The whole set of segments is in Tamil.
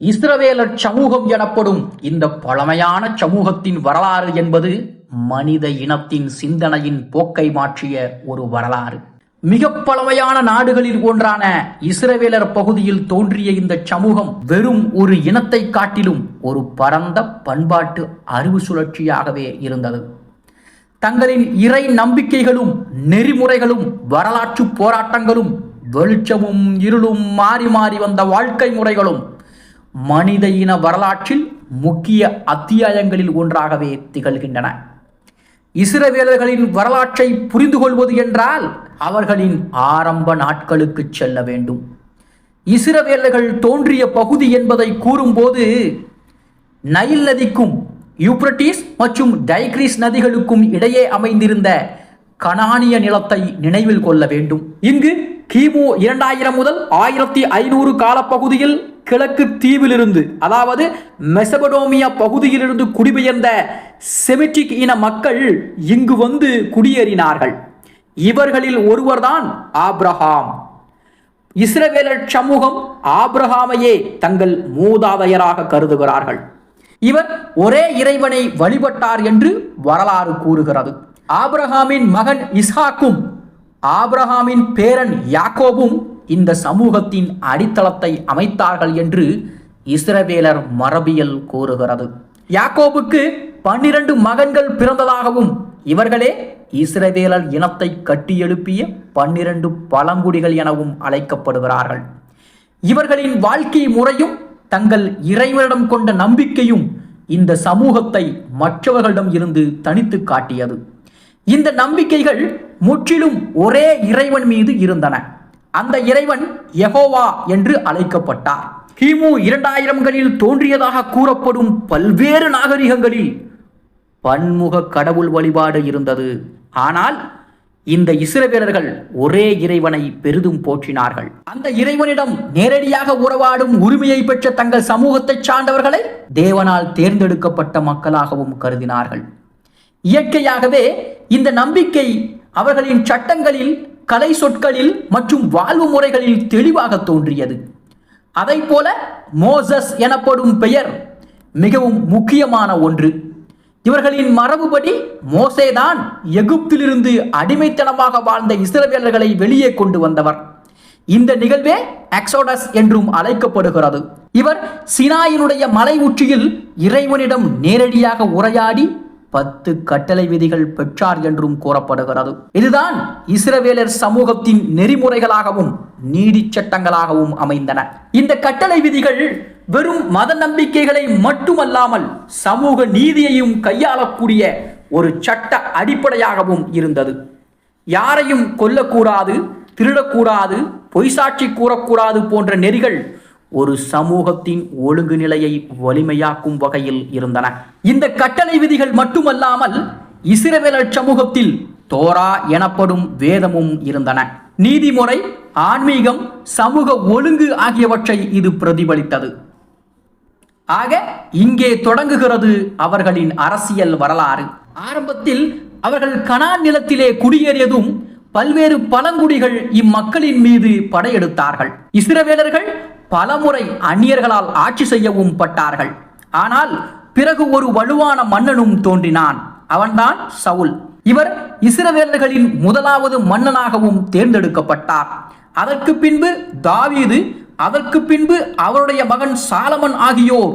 இஸ்ரவேலர் சமூகம் எனப்படும் இந்த பழமையான சமூகத்தின் வரலாறு என்பது மனித இனத்தின் சிந்தனையின் போக்கை மாற்றிய ஒரு வரலாறு. மிக பழமையான நாடுகளில் ஒன்றான இஸ்ரவேலர் பகுதியில் தோன்றிய இந்த சமூகம் வெறும் ஒரு இனத்தை காட்டிலும் ஒரு பரந்த பண்பாட்டு அறிவு சுழற்சியாகவே இருந்தது. தங்களின் இறை நம்பிக்கைகளும் நெறிமுறைகளும் வரலாற்று போராட்டங்களும் வெளிச்சமும் இருளும் மாறி மாறி வந்த வாழ்க்கை முறைகளும் மனித இன வரலாற்றில் முக்கிய அத்தியாயங்களில் ஒன்றாகவே திகழ்கின்றன. இஸ்ரவேலர்களின் வரலாற்றை புரிந்து கொள்வது என்றால் அவர்களின் ஆரம்ப நாட்களுக்கு செல்ல வேண்டும். இஸ்ரவேலர்கள் தோன்றிய பகுதி என்பதை கூறும்போது நைல் நதிக்கும் யூப்ரட்டிஸ் மற்றும் டைக்ரீஸ் நதிகளுக்கும் இடையே அமைந்திருந்த கனானிய நிலத்தை நினைவில் கொள்ள வேண்டும். இங்கு கிமு இரண்டாயிரம் முதல் ஆயிரத்தி ஐநூறு காலப்பகுதியில் கிழக்கு தீவிலிருந்து அதாவது மெசபடோமியா பகுதியிலிருந்து குடிபெயர்ந்த செமிட்டிக் இன மக்கள் இங்கு வந்து குடியேறினார்கள். இவர்களில் ஒருவர்தான் ஆப்ரஹாம். இஸ்ரவேலர் சமூகம் ஆப்ரஹாமையே தங்கள் மூதாதையராக கருதுகிறார்கள். இவர் ஒரே இறைவனை வழிபட்டார் என்று வரலாறு கூறுகிறது. ஆப்ரஹாமின் மகன் இஸ்ஹாக்கும் ஆப்ரஹாமின் பேரன் யாக்கோபும் இந்த சமூகத்தின் அடித்தளத்தை அமைத்தார்கள் என்று இஸ்ரவேலர் மரபியல் கூறுகிறது. யாக்கோபுக்கு பன்னிரண்டு மகன்கள் பிறந்ததாகவும் இவர்களே இஸ்ரவேலர் இனத்தை கட்டியெழுப்பிய பன்னிரண்டு பழங்குடிகள் எனவும் அழைக்கப்படுகிறார்கள். இவர்களின் வாழ்க்கை முறையும் தங்கள் இறைவனிடம் கொண்ட நம்பிக்கையும் இந்த சமூகத்தை மற்றவர்களிடம் இருந்து தனித்து காட்டியது. இந்த நம்பிக்கைகள் முற்றிலும் ஒரே இறைவன் மீது இருந்தன. அந்த இறைவன் யெகோவா என்று அழைக்கப்பட்டார். கிமு இரண்டாயிரங்களில் தோன்றியதாக கூறப்படும் பல்வேறு நாகரிகங்களில் பன்முக கடவுள் வழிபாடு இருந்தது. ஆனால் இந்த இஸ்ரவேலர்கள் ஒரே இறைவனை பெரிதும் போற்றினார்கள். அந்த இறைவனிடம் நேரடியாக உறவாடும் உரிமையை பெற்ற தங்கள் சமூகத்தைச் சார்ந்தவர்களை தேவனால் தேர்ந்தெடுக்கப்பட்ட மக்களாகவும் கருதினார்கள். இயற்கையாகவே இந்த நம்பிக்கை அவர்களின் சட்டங்களில் கலை சொற்களில் மற்றும் வாழ்வு முறைகளில் தெளிவாக தோன்றியது. அதைப் போல மோசஸ் எனப்படும் பெயர் மிகவும் முக்கியமான ஒன்று. இவர்களின் மரபுபடி மோசேதான் எகிப்திலிருந்து அடிமைத்தனமாக வாழ்ந்த இஸ்ரவேலர்களை வெளியே கொண்டு வந்தவர். இந்த நிகழ்வே எக்ஸோடஸ் என்றும் அழைக்கப்படுகிறது. இவர் சினாயினுடைய மலை உச்சியில் இறைவனிடம் நேரடியாக உரையாடி பத்து கட்டளை விதிகள் பெற்றார் என்றும் கூறப்படுகிறது. இதுதான் இஸ்ரவேலர் சமூகத்தின் நெறிமுறைகளாகவும் நீதி சட்டங்களாகவும் அமைந்தன. இந்த கட்டளை விதிகள் வெறும் மத நம்பிக்கைகளை மட்டுமல்லாமல் சமூக நீதியையும் கையாளக்கூடிய ஒரு சட்ட அடிப்படையாகவும் இருந்தது. யாரையும் கொல்லக்கூடாது திருடக்கூடாது பொய்சாட்சி கூறக்கூடாது போன்ற நெறிகள் ஒரு சமூகத்தின் ஒழுங்கு நிலையை வலிமையாக்கும் வகையில் இருந்தன. இந்த கட்டளை விதிகள் மட்டுமல்லாமல் இஸ்ரவேலர் சமூகத்தில் தோரா எனப்படும் வேதமும் இருந்தன. நீதிமுறை ஆன்மீகம் சமூக ஒழுங்கு ஆகியவற்றை இது பிரதிபலித்தது. ஆக இங்கே தொடங்குகிறது அவர்களின் அரசியல் வரலாறு. ஆரம்பத்தில் அவர்கள் கனான் நிலத்திலே குடியேறியதும் பல்வேறு பழங்குடிகள் இம்மக்களின் மீது படையெடுத்தார்கள். இஸ்ரவேலர்கள் பலமுறை அந்நியர்களால் ஆட்சி செய்யவும் பட்டார்கள். ஆனால் பிறகு ஒரு வலுவான மன்னனும் தோன்றினான். அவன்தான் சவுல். இவர் இஸ்ரவேலர்களின் முதலாவது மன்னனாகவும் தேர்ந்தெடுக்கப்பட்டார். அதற்கு பின்பு தாவீது அதற்கு பின்பு அவருடைய மகன் சாலமன் ஆகியோர்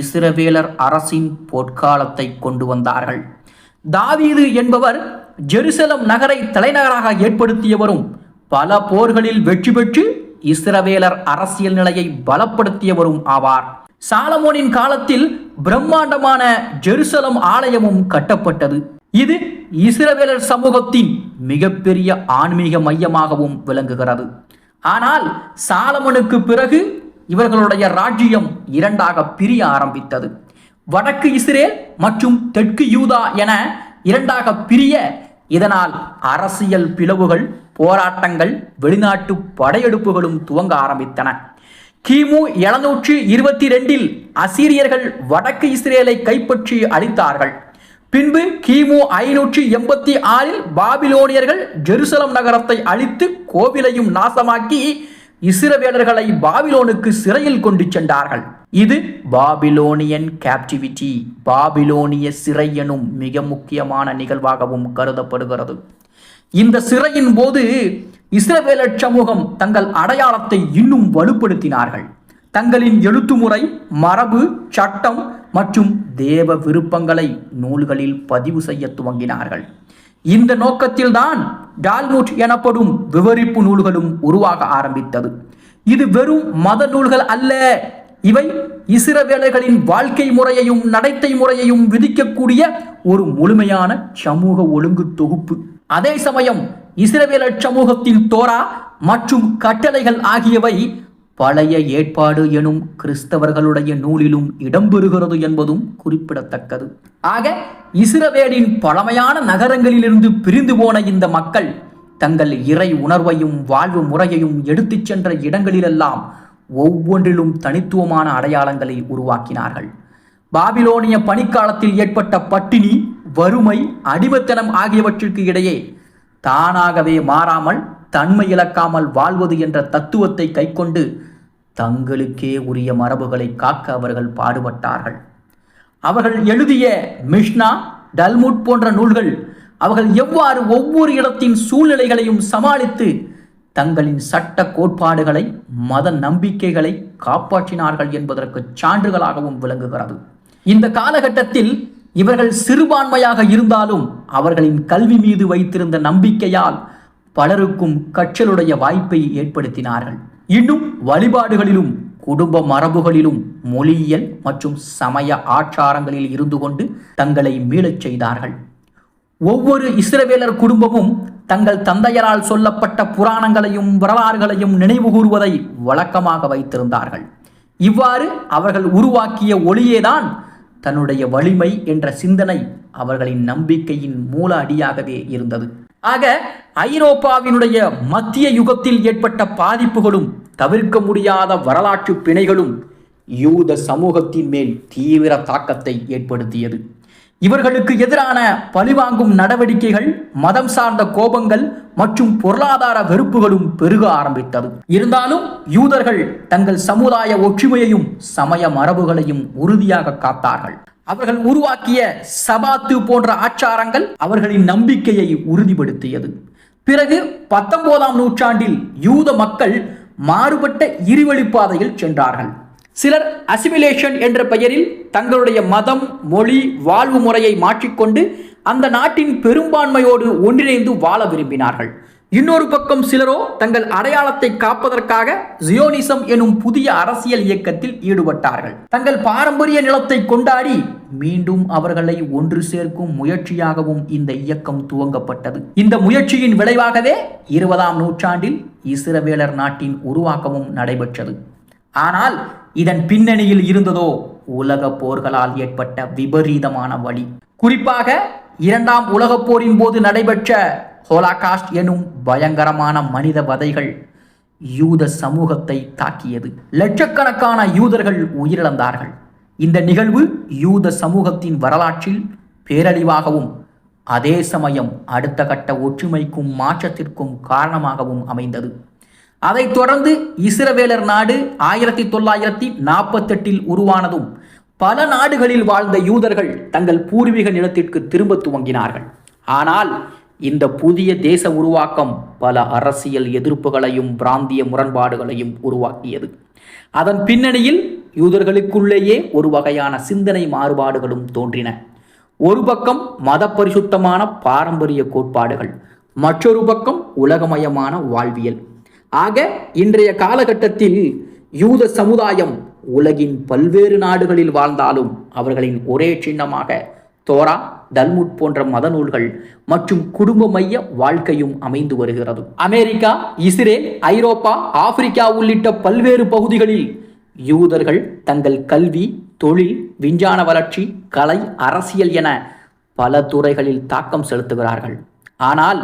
இஸ்ரவேலர் அரசின் பொற்காலத்தை கொண்டு வந்தார்கள். தாவீது என்பவர் ஜெருசலம் நகரை தலைநகராக ஏற்படுத்தியவரும் பல போர்களில் வெற்றி பெற்று இஸ்ரவேலர் அரசியல் நிலையை பலப்படுத்தியவரும் ஆவார். சாலமோனின் காலத்தில் பிரம்மாண்டமான ஜெருசலம் ஆலயமும் கட்டப்பட்டது. இது இஸ்ரவேலர் சமூகத்தின் மிகப்பெரிய ஆன்மீக மையமாகவும் விளங்குகிறது. ஆனால் சாலமனுக்கு பிறகு இவர்களுடைய ராஜ்யம் இரண்டாக பிரிய ஆரம்பித்தது. வடக்கு இஸ்ரேல் மற்றும் தெற்கு யூதா என இரண்டாக பிரிய இதனால் அரசியல் பிளவுகள் போராட்டங்கள் வெளிநாட்டு படையெடுப்புகளும் துவங்க ஆரம்பித்தன. கிமு எழுநூற்று இருபத்தி ரெண்டில் அசீரியர்கள் வடக்கு இஸ்ரேலை கைப்பற்றி அளித்தார்கள் பின்பு கிமு ஐநூற்றி எண்பத்தி ஆறில் பாபிலோனியர்கள் ஜெருசலம் நகரத்தை அழித்து கோவிலையும் நாசமாக்கி இஸ்ரவேலர்களை பாபிலோனுக்கு சிறையில் கொண்டு சென்றார்கள். இது பாபிலோனியன் கேப்டிவிட்டி பாபிலோனிய சிறை எனும் மிக முக்கியமான நிகழ்வாகவும் கருதப்படுகிறது. இந்த சிறையின் போது இஸ்ரவேலர் சமூகம் தங்கள் அடையாளத்தை இன்னும் வலுப்படுத்தினார்கள். தங்களின் எழுத்துமுறை மரபு சட்டம் மற்றும் தேவ விருப்பங்களை நூல்களில் பதிவு செய்ய துவங்கினார்கள். இந்த நோக்கத்தில்தான் டால்முட் எனப்படும் விவரிப்பு நூல்களும் உருவாக ஆரம்பித்தது. இது வெறும் மத நூல்கள் அல்ல இவை இசிறவேளைகளின் வாழ்க்கை முறையையும் நடத்தை முறையையும் விதிக்கக்கூடிய ஒரு முழுமையான சமூக ஒழுங்கு தொகுப்பு. அதே சமயம் இஸ்ரவேலர் சமூகத்தின் தோரா மற்றும் கட்டளைகள் ஆகியவை பழைய ஏற்பாடு எனும் கிறிஸ்தவர்களுடைய நூலிலும் இடம்பெறுகிறது என்பதும் குறிப்பிடத்தக்கது. ஆக இஸ்ரவேலின் பழமையான நகரங்களிலிருந்து பிரிந்து போன இந்த மக்கள் தங்கள் இறை உணர்வையும் வாழ்வு முறையையும் எடுத்துச் சென்ற இடங்களிலெல்லாம் ஒவ்வொன்றிலும் தனித்துவமான அடையாளங்களை உருவாக்கினார்கள். பாபிலோனிய பணிக்காலத்தில் ஏற்பட்ட பட்டினி வறுமை அடிமத்தனம் ஆகியவற்றிற்கு இடையே தானாகவே மாறாமல் தன்மை இழக்காமல் வாழ்வது என்ற தத்துவத்தை கைக்கொண்டு தங்களுக்கே உரிய மரபுகளை காக்க அவர்கள் பாடுபட்டார்கள். அவர்கள் எழுதிய மிஷ்னா டல்முட் போன்ற நூல்கள் அவர்கள் எவ்வாறு ஒவ்வொரு இடத்தின் சூழ்நிலைகளையும் சமாளித்து தங்களின் சட்ட கோட்பாடுகளை மத நம்பிக்கைகளை காப்பாற்றினார்கள் என்பதற்கு சான்றுகளாகவும் விளங்குகிறது. இந்த காலகட்டத்தில் இவர்கள் சிறுபான்மையாக இருந்தாலும் அவர்களின் கல்வி மீது வைத்திருந்த நம்பிக்கையால் பலருக்கும் கற்றலுடைய வாய்ப்பை ஏற்படுத்தினார்கள். இன்னும் வழிபாடுகளிலும் குடும்ப மரபுகளிலும் மொழியியல் மற்றும் சமய ஆச்சாரங்களில் இருந்து கொண்டு தங்களை மீளச் செய்தார்கள். ஒவ்வொரு இஸ்ரவேலர் குடும்பமும் தங்கள் தந்தையரால் சொல்லப்பட்ட புராணங்களையும் வரலாறுகளையும் நினைவு கூறுவதை வழக்கமாக வைத்திருந்தார்கள். இவ்வாறு அவர்கள் உருவாக்கிய ஒளியேதான் தன்னுடைய வலிமை என்ற சிந்தனை அவர்களின் நம்பிக்கையின் மூல அடியாகவே இருந்தது. ஆக ஐரோப்பாவினுடைய மத்திய யுகத்தில் ஏற்பட்ட பாதிப்புகளும் தவிர்க்க முடியாத வரலாற்று பிணைகளும் யூத சமூகத்தின் மேல் தீவிர தாக்கத்தை ஏற்படுத்தியது. இவர்களுக்கு எதிரான பழிவாங்கும் நடவடிக்கைகள் மதம் சார்ந்த கோபங்கள் மற்றும் பொருளாதார வெறுப்புகளும் பெருக ஆரம்பித்தது. இருந்தாலும் யூதர்கள் தங்கள் சமுதாய ஒற்றுமையையும் சமய மரபுகளையும் உறுதியாக காத்தார்கள். அவர்கள் உருவாக்கிய சபாத்து போன்ற ஆச்சாரங்கள் அவர்களின் நம்பிக்கையை உறுதிப்படுத்தியது. பிறகு பத்தொன்பதாம் நூற்றாண்டில் யூத மக்கள் மாறுபட்ட இருவழிப்பாதையில் சென்றார்கள். சிலர் அசிமிலேஷன் என்ற பெயரில் தங்களுடைய மதம் மொழி வாழ்வு முறையை மாற்றிக்கொண்டு அந்த நாட்டின் பெரும்பான்மையோடு ஒன்றிணைந்து வாழ விரும்பினார்கள். இன்னொரு பக்கம் சிலரோ தங்கள் அடையாளத்தை காப்பதற்காக ஜியோனிசம் எனும் புதிய அரசியல் இயக்கத்தில் ஈடுபட்டார்கள். தங்கள் பாரம்பரிய நிலத்தை கொண்டாடி மீண்டும் அவர்களை ஒன்று சேர்க்கும் முயற்சியாகவும் இந்த இயக்கம் துவங்கப்பட்டது. இந்த முயற்சியின் விளைவாகவே இருபதாம் நூற்றாண்டில் இஸ்ரவேலர் நாட்டின் உருவாக்கமும் நடைபெற்றது. ஆனால் இதன் பின்னணியில் இருந்ததோ உலக போர்களால் ஏற்பட்ட விபரீதமான வழி. குறிப்பாக இரண்டாம் உலகப் போரின் போது நடைபெற்ற ஹோலாகாஸ்ட் எனும் பயங்கரமான மனித வதைகள் யூத சமூகத்தை தாக்கியது. லட்சக்கணக்கான யூதர்கள் உயிரிழந்தார்கள். இந்த நிகழ்வு யூத சமூகத்தின் வரலாற்றில் பேரழிவாகவும் அதே சமயம் அடுத்த கட்ட ஒற்றுமைக்கும் மாற்றத்திற்கும் காரணமாகவும் அமைந்தது. அதைத் தொடர்ந்து இஸ்ரவேலர் நாடு ஆயிரத்தி தொள்ளாயிரத்தி நாற்பத்தெட்டில் உருவானதும் பல நாடுகளில் வாழ்ந்த யூதர்கள் தங்கள் பூர்வீக நிலத்திற்கு திரும்ப துவங்கினார்கள். ஆனால் இந்த புதிய தேச உருவாக்கம் பல அரசியல் எதிர்ப்புகளையும் பிராந்திய முரண்பாடுகளையும் உருவாக்கியது. அதன் பின்னணியில் யூதர்களுக்குள்ளேயே ஒரு வகையான சிந்தனை மாறுபாடுகளும் தோன்றின. ஒரு பக்கம் மத பரிசுத்தமான பாரம்பரிய கோட்பாடுகள் மற்றொரு பக்கம் உலகமயமான வாழ்வியல். ஆக இன்றைய காலகட்டத்தில் யூத சமுதாயம் உலகின் பல்வேறு நாடுகளில் வாழ்ந்தாலும் அவர்களின் ஒரே சின்னமாக தோரா தல்முட் போன்ற மத நூல்கள் மற்றும் குடும்ப மைய வாழ்க்கையும் அமைந்து வருகிறது. அமெரிக்கா இஸ்ரேல் ஐரோப்பா ஆப்பிரிக்கா உள்ளிட்ட பல்வேறு பகுதிகளில் யூதர்கள் தங்கள் கல்வி தொழில் விஞ்ஞான வளர்ச்சி கலை அரசியல் என பல துறைகளில் தாக்கம் செலுத்துகிறார்கள். ஆனால்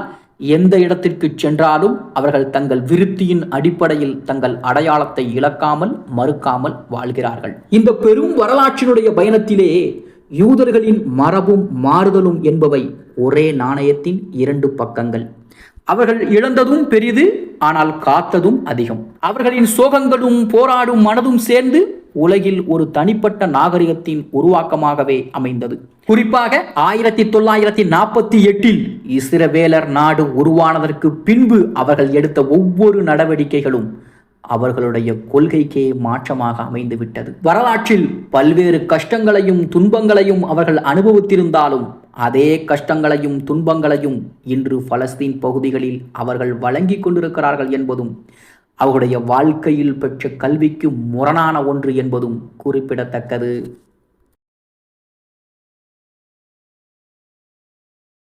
எந்த இடத்திற்கு சென்றாலும் அவர்கள் தங்கள் விருத்தியின் அடிப்படையில் தங்கள் அடையாளத்தை இழக்காமல் மறுக்காமல் வாழ்கிறார்கள். இந்த பெரும் வரலாற்றினுடைய பயணத்திலே யூதர்களின் மரபும் மாறுதலும் என்பவை ஒரே நாணயத்தின் இரண்டு பக்கங்கள். அவர்கள் இழந்ததும் பெரிது ஆனால் காத்ததும் அதிகம். அவர்களின் சோகங்களும் போராடும் மனதும் சேர்ந்து உலகில் ஒரு தனிப்பட்ட நாகரிகத்தின் உருவாக்கமாகவே அமைந்தது. குறிப்பாக ஆயிரத்தி தொள்ளாயிரத்தி நாற்பத்தி எட்டில் இஸ்ரவேலர் நாடு உருவானதற்கு பின்பு அவர்கள் எடுத்த ஒவ்வொரு நடவடிக்கைகளும் அவர்களுடைய கொள்கைக்கே மாற்றமாக அமைந்துவிட்டது. வரலாற்றில் பல்வேறு கஷ்டங்களையும் துன்பங்களையும் அவர்கள் அனுபவித்திருந்தாலும் அதே கஷ்டங்களையும் துன்பங்களையும் இன்று பலஸ்தீன் பகுதிகளில் அவர்கள் வழங்கிக் கொண்டிருக்கிறார்கள் என்பதும் அவருடைய வாழ்க்கையில் பெற்ற கல்விக்கு முரணான ஒன்று என்பதும் குறிப்பிடத்தக்கது.